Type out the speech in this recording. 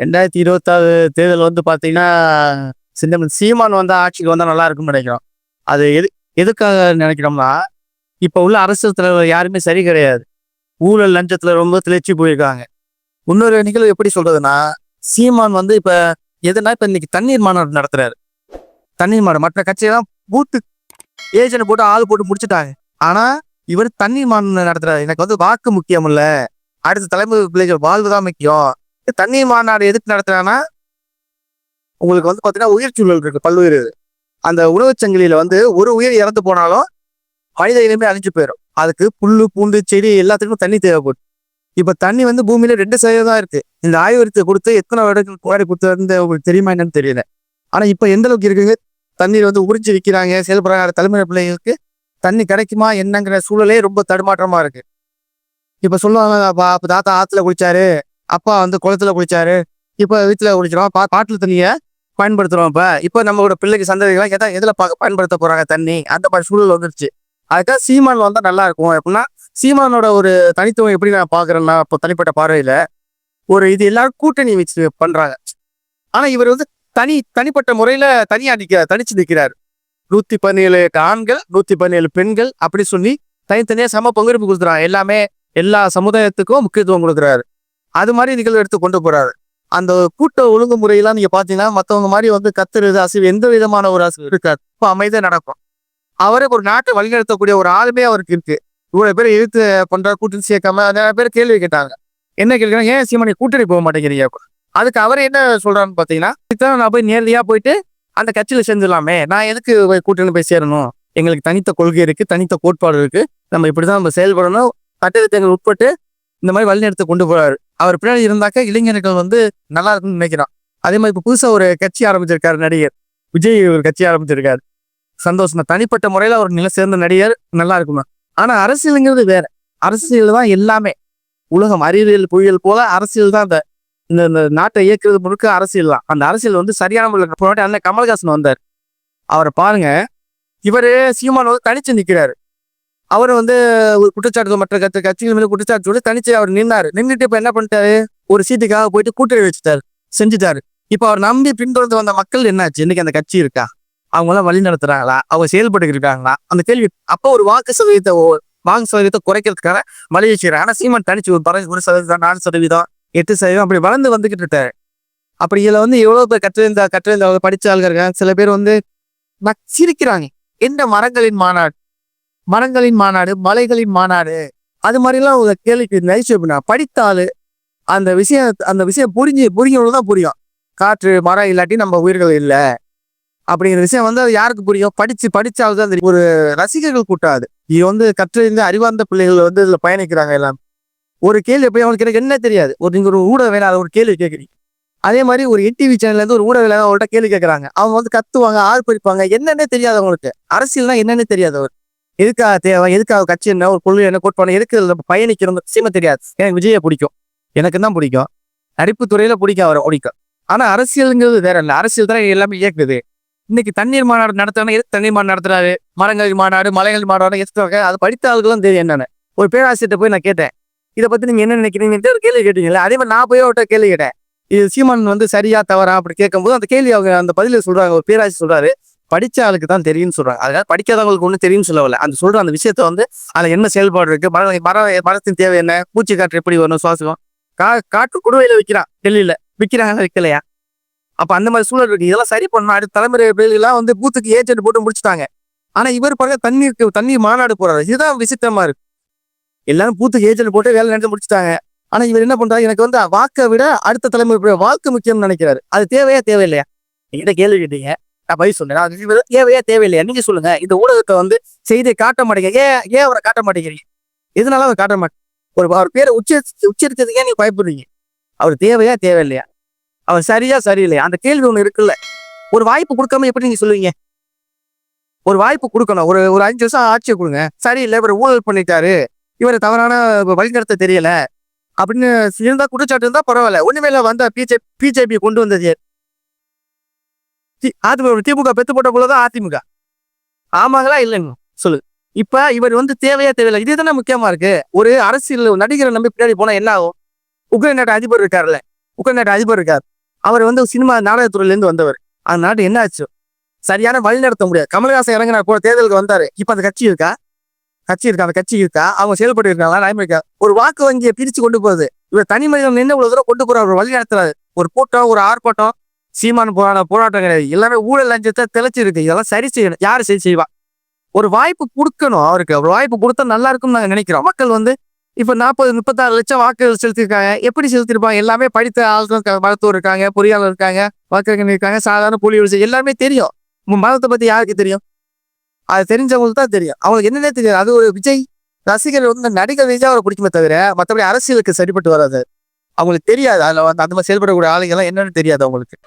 ரெண்டாயிரத்தி இருபத்தாறு தேர்தல் வந்து பார்த்தீங்கன்னா சின்ன சீமான் வந்தால் ஆட்சிக்கு வந்தால் நல்லா இருக்கும்னு நினைக்கிறோம். அது எது எதுக்காக நினைக்கிறோம்னா இப்போ உள்ள அரசியல் தலைவர் யாருமே சரி கிடையாது. ஊழல் லஞ்சத்தில் ரொம்ப திளைச்சி போயிருக்காங்க. இன்னொரு நிகழ்வு எப்படி சொல்றதுன்னா சீமான் வந்து இப்போ எதுனா இப்போ இன்னைக்கு தண்ணீர் மாநாடு நடத்துறாரு. தண்ணீர் மாநாடு மற்ற கட்சியெல்லாம் பூத்து ஏஜென்ட் போட்டு ஆள் போட்டு முடிச்சுட்டாங்க. ஆனால் இவர் தண்ணீர் மாநாடு நடத்துறாரு. எனக்கு வந்து வாக்கு முக்கியம் இல்லை. அடுத்த தலைமுறை பிள்ளைகள் வாழ்வு தான் முக்கியம். தண்ணீர் மாநாடு எதுக்கு நடத்துறாங்கன்னா உங்களுக்கு வந்து பார்த்தீங்கன்னா உயிர் சூழல் இருக்கு பல்லுயிர். அந்த உணவுச் சங்கிலியில வந்து ஒரு உயிர் இறந்து போனாலும் மனித இனமே அழிஞ்சு போயிடும் அதுக்கு புல்லு பூண்டு செடி எல்லாத்துக்கும் தண்ணி தேவைப்படும். இப்போ தண்ணி வந்து பூமியில ரெண்டு சதவீதம் தான் இருக்கு. இந்த ஆய்வகத்தை கொடுத்து எத்தனை வருடங்களுக்கு முன்னாடி கொடுத்து உங்களுக்கு தெரியுமா என்னன்னு தெரியல. ஆனா இப்போ எந்த அளவுக்கு இருக்குங்க? தண்ணீர் வந்து உறிஞ்சி விற்கிறாங்க செயல்படுறாங்க தலைமுறை பிள்ளைங்களுக்கு தண்ணி கிடைக்குமா என்னங்கிற சூழலே ரொம்ப தடுமாற்றமா இருக்கு. இப்போ சொல்லுவாங்க அப்பா தாத்தா ஆற்றுல குளிச்சாரு அப்பா வந்து குளத்துல குளிச்சாரு. இப்போ வீட்டில் குளிச்சிரும் பா பாட்டில் தண்ணியை பயன்படுத்துகிறோம் இப்போ. இப்போ நம்மளோட பிள்ளைக்கு சந்ததிகள்லாம் எதா எதில் பா- பயன்படுத்த போகிறாங்க தண்ணி? அந்த மாதிரி சூழல் வந்துருச்சு. அதுக்காக சீமான் வந்தால் நல்லா இருக்கும். எப்படின்னா சீமானோட ஒரு தனித்துவம் எப்படி நான் பார்க்குறேன்னா இப்போ தனிப்பட்ட பார்வையில் ஒரு இது எல்லாரும் கூட்டணி வச்சு பண்ணுறாங்க ஆனால் இவர் வந்து தனி தனிப்பட்ட முறையில் தனியாக நிற்க தனிச்சு நிற்கிறார் நூற்றி பதினேழு ஆண்கள் நூற்றி பதினேழு பெண்கள் அப்படி சொல்லி தனித்தனியாக சம பங்களிப்பு கொடுத்துறாங்க. எல்லாமே எல்லா சமுதாயத்துக்கும் முக்கியத்துவம் கொடுக்குறாரு. அது மாதிரி நிகழ்வு எடுத்து கொண்டு போறாரு. அந்த கூட்ட ஒழுங்குமுறையெல்லாம் நீங்க பாத்தீங்கன்னா மத்தவங்க மாதிரி வந்து கத்துறது அசைவு எந்த விதமான ஒரு அசைவு இருக்காது. இப்போ அமைதியா நடக்கும். அவரே ஒரு நாட்டை வழிநடத்தக்கூடிய ஒரு ஆளுமே அவருக்கு இருக்கு. இவ்வளவு பேர் இழுத்து பண்ற கூட்டணி சேர்க்காம நிறைய பேர் கேள்வி கேட்டாங்க. என்ன கேட்கிறாங்க ஏன் சீமானி கூட்டணி போக மாட்டேங்கிறீங்க? அதுக்கு அவர் என்ன சொல்றாருன்னு பாத்தீங்கன்னா இதுதான் நான் போய் நேரடியா போயிட்டு அந்த கட்சியில செஞ்சிடலாமே நான் எதுக்கு போய் கூட்டணி போய் சேரணும்? எங்களுக்கு தனித்த கொள்கை இருக்கு தனித்த கோட்பாடு இருக்கு. நம்ம இப்படிதான் நம்ம செயல்படணும். சட்டத்திட்டங்கள் உட்பட்டு இந்த மாதிரி வழிநடத்த கொண்டு போறாரு. அவர் பின்னாடி இருந்தாக்க இளைஞர்கள் வந்து நல்லா இருக்கும்னு நினைக்கிறான். அதே மாதிரி இப்போ புதுசாக ஒரு கட்சி ஆரம்பிச்சிருக்காரு நடிகர். விஜய் ஒரு கட்சி ஆரம்பிச்சிருக்காரு. சந்தோஷம் தான். தனிப்பட்ட முறையில் ஒரு நிலை சேர்ந்த நடிகர் நல்லா இருக்குமா ஆனால் அரசியலுங்கிறது வேற. அரசியல் தான் எல்லாமே. உலகம் அறிவியல் புயல் போல அரசியல் தான் அந்த இந்த இந்த நாட்டை இயக்குறது முழுக்க அரசியல் தான். அந்த அரசியல் வந்து சரியான முறையில் போனாட்டி அண்ணன் கமல்ஹாசன் வந்தார். அவரை பாருங்க. இவர் சீமான் வந்து தனிச்சு நிற்கிறாரு அவர் வந்து ஒரு குற்றச்சாட்டு மற்ற கட்சி கட்சிகள் மீது குற்றச்சாட்டு சொல்லி தனிச்சு அவர் நின்னாரு. நின்றுட்டு இப்ப என்ன பண்ணிட்டாரு? ஒரு சீட்டுக்காக போயிட்டு கூட்டணி வச்சுட்டாரு. செஞ்சுட்டாரு. இப்போ அவர் நம்பி பின்தொடர்ந்து வந்த மக்கள் என்னாச்சு? இன்னைக்கு அந்த கட்சி இருக்கா? அவங்க எல்லாம் வழி நடத்துறாங்களா? அவங்க செயல்பட்டு இருக்காங்களா? அந்த கேள்வி அப்போ ஒரு வாக்கு சதவீதத்தை வாக்கு சதவீதத்தை குறைக்கிறதுக்காக வழி செய்யறாங்க ஆனா சீமான் தனிச்சு ஒரு பறவை ஒரு சதவீதம் நாலு சதவீதம் எட்டு சதவீதம் அப்படி வளர்ந்து வந்துகிட்டு இருக்காரு. அப்படி இதுல வந்து எவ்வளவு பேர் கற்றிருந்த கற்றிருந்த படிச்ச ஆளுங்க இருக்காங்க. சில பேர் வந்து சிரிக்கிறாங்க. என்ன மரங்களின் மாநாடு? மரங்களின் மாநாடு மலைகளின் மாநாடு. அது மாதிரிலாம் ஒரு கேள்விக்கு நைச்சு எப்படின்னா படித்தாலு அந்த விஷயம் அந்த விஷயம் புரிஞ்சு புரிஞ்சவங்களுக்கு தான் புரியும். காற்று மரம் இல்லாட்டி நம்ம உயிர்கள் இல்லை. அப்படிங்கிற விஷயம் வந்து அது யாருக்கு புரியும்? படித்து படிச்சாலும் தான் தெரியும் ஒரு ரசிகர்கள் கூட்டாது இது வந்து கற்றறிந்த அறிவார்ந்த பிள்ளைகள் வந்து இதில் பயணிக்கிறாங்க எல்லாம். ஒரு கேள்வி போய் அவங்களுக்கு எனக்கு என்ன தெரியாது? ஒரு நீங்கள் ஒரு ஊடக வேலை ஒரு கேள்வி கேட்குறீங்க. அதே மாதிரி ஒரு என்டிவி சேனல்லேருந்து ஒரு ஊடக வேலை அவங்கள்ட்ட கேள்வி கேட்குறாங்க. அவங்க வந்து கத்துவாங்க ஆர்ப்பரிப்பாங்க. என்னென்ன தெரியாது அவங்களுக்கு. அரசியல்னா என்னென்ன தெரியாது அவர் எதுக்காக தேவை? எதுக்காக கட்சி என்ன? ஒரு கொள்கை என்ன கோட்பாடு எதுக்கு இதுல பயணிக்கணும் சீமை தெரியாது. எனக்கு விஜயை பிடிக்கும். எனக்கு தான் பிடிக்கும். நடிப்பு துறையில பிடிக்கும் அவரை பிடிக்கும். ஆனா அரசியலுங்கிறது வேற இல்லை. அரசியல் தான் எல்லாமே இயக்குது. இன்னைக்கு தண்ணீர் மாநாடு நடத்தினா எதுக்கு தண்ணீர் மாநாடு நடத்துறாரு? மரங்கள் மாநாடு மலைகள் மாநாடு எதுக்காக அது படித்த ஆளுக்கு தெரியும் என்னென்னு. ஒரு பேராசிரியர்கிட்ட போய் நான் கேட்டேன். இதை பத்தி நீங்க என்ன நினைக்கிறீங்கன்னு ஒரு கேள்வி கேட்டீங்களா அதே மாதிரி நான் போய் அவர்கிட்ட கேள்வி கேட்டேன். இது சீமான் வந்து சரியா தவறா அப்படி கேட்கும்போது அந்த கேள்வி அவங்க அந்த பதில சொல்றாங்க. ஒரு பேராசி சொல்றாரு. படித்த ஆளுக்கு தான் தெரியும்னு சொல்கிறாங்க அதுக்காக படிக்காதவங்களுக்கு ஒன்றும் தெரியும்னு சொல்லவில்லை. அந்த சொல்கிற அந்த விஷயத்த வந்து அதில் என்ன செயல்பாடு இருக்குது மர மர மரத்தின் தேவை என்ன? பூச்சி காற்று எப்படி வரணும் சுவாசம். கா காற்று குடுவையில் விற்கிறான் டெல்லியில் விற்கிறாங்க விற்கலையா அப்போ அந்த மாதிரி சூழல் இருக்குது இதெல்லாம் சரி பண்ணணும். அடுத்த தலைமுறை பிள்ளைகள்லாம் வந்து பூத்துக்கு ஏஜென்ட் போட்டு முடிச்சுட்டாங்க. ஆனால் இவர் பாருங்க தண்ணீருக்கு தண்ணி மாநாடு போகிறாரு இதுதான் விசித்திரமா இருக்கு. எல்லாரும் பூத்துக்கு ஏஜென்ட் போட்டு வேலை நடந்து முடிச்சுட்டாங்க. ஆனால் இவர் என்ன பண்ணுறாரு எனக்கு வந்து வாக்கை விட அடுத்த தலைமுறை வாக்கு முக்கியம்னு நினைக்கிறாரு. அது தேவையா தேவையில்லையா? என்கிட்ட கேள்வி கேட்டீங்க? நான் பதில் சொன்னேன் அது தேவையில்லையா? நீங்க சொல்லுங்க. இந்த ஊடகத்தை வந்து செய்தியை காட்ட மாட்டேங்க. ஏன் ஏன் அவரை காட்ட மாட்டேங்கிறீங்க? எதனால அவர் காட்ட மாட்டேன் ஒரு அவர் பேரை உச்சரிச்சு உச்சரிச்சதுக்கே நீங்க பயப்படுறீங்க? அவர் தேவையா தேவையில்லையா? அவர் சரியா சரியில்லையா? அந்த கேள்வி ஒன்று இருக்குல்ல. ஒரு வாய்ப்பு கொடுக்காம எப்படி நீங்க சொல்லுவீங்க? ஒரு வாய்ப்பு கொடுக்கணும். ஒரு ஒரு அஞ்சு வருஷம் ஆட்சியை கொடுங்க. சரியில்லை இவர் ஊழல் பண்ணிட்டாரு. இவர் தவறான வழிநடத்த தெரியல. அப்படின்னு இருந்தா குற்றச்சாட்டு இருந்தா பரவாயில்ல. ஒண்ணுமே வந்தா பிஜே பிஜேபி கொண்டு வந்தது அதிமுக திமுக பெத்து போட்டக்குள்ளதான் அதிமுக. ஆமாங்களா? இல்லைங்க. சொல்லு. இப்ப இவர் வந்து தேவையா தேவையில்லை. இதுதானே முக்கியமா இருக்கு. ஒரு அரசியல் நடிகரை நம்பி பின்னாடி போனா என்ன ஆகும்? உக்ரைன் நாட்டு அதிபர் இருக்காருல்ல. நாட்டு அதிபர் இருக்கார். அவர் வந்து சினிமா நாடகத்துறையில இருந்து வந்தவர். அந்த நாட்டு என்ன ஆச்சு? சரியான வழி நடத்த முடியாது. கமலஹாசன் இறங்கினா கூட தேர்தலுக்கு வந்தாரு. இப்ப அந்த கட்சி இருக்கா? கட்சி இருக்கா? அந்த கட்சி இருக்கா? அவங்க செயல்பட்டு இருக்காங்களா நிலைமை இருக்கா ஒரு வாக்கு வங்கியை பிரிச்சு கொண்டு போகுது. இவர் தனி மனிதன் நின்று இவ்வளவு தூரம் கொண்டு போற ஒரு வழி நடத்துறாரு. ஒரு கூட்டம் ஒரு ஆர்ப்பாட்டம். சீமான் போராட போராட்டம் கிடையாது. எல்லாமே ஊழல் லஞ்சத்தை தெளிச்சிருக்கு. இதெல்லாம் சரி செய்யணும். யாரு சரி செய்வா? ஒரு வாய்ப்பு கொடுக்கணும் அவருக்கு. ஒரு வாய்ப்பு கொடுத்தா நல்லா இருக்கும்னு நாங்க நினைக்கிறோம். மக்கள் வந்து இப்ப நாற்பது முப்பத்தாறு லட்சம் வாக்குகள் செலுத்திருக்காங்க. எப்படி செலுத்திருப்பாங்க? எல்லாமே படித்த ஆளுக்கும் க- மருத்துவர் இருக்காங்க. பொறியாளர் இருக்காங்க. வழக்கறிஞர் இருக்காங்க. சாதாரண புலி எல்லாமே தெரியும். உங்க மதத்தை பத்தி யாருக்கு தெரியும்? அது தெரிஞ்சவங்களுக்கு தான் தெரியும். அவங்களுக்கு என்னன்னே தெரியாது. அது ஒரு விஜய் ரசிகர் வந்து நடிகர் விஜய் அவரை பிடிக்குமே தவிர மற்றபடி அரசியலுக்கு சரிப்பட்டு வராது. அவங்களுக்கு தெரியாது. அதுல வந்து அந்த மாதிரி செயல்படக்கூடிய ஆளுங்க எல்லாம் என்னன்னு தெரியாது அவங்களுக்கு.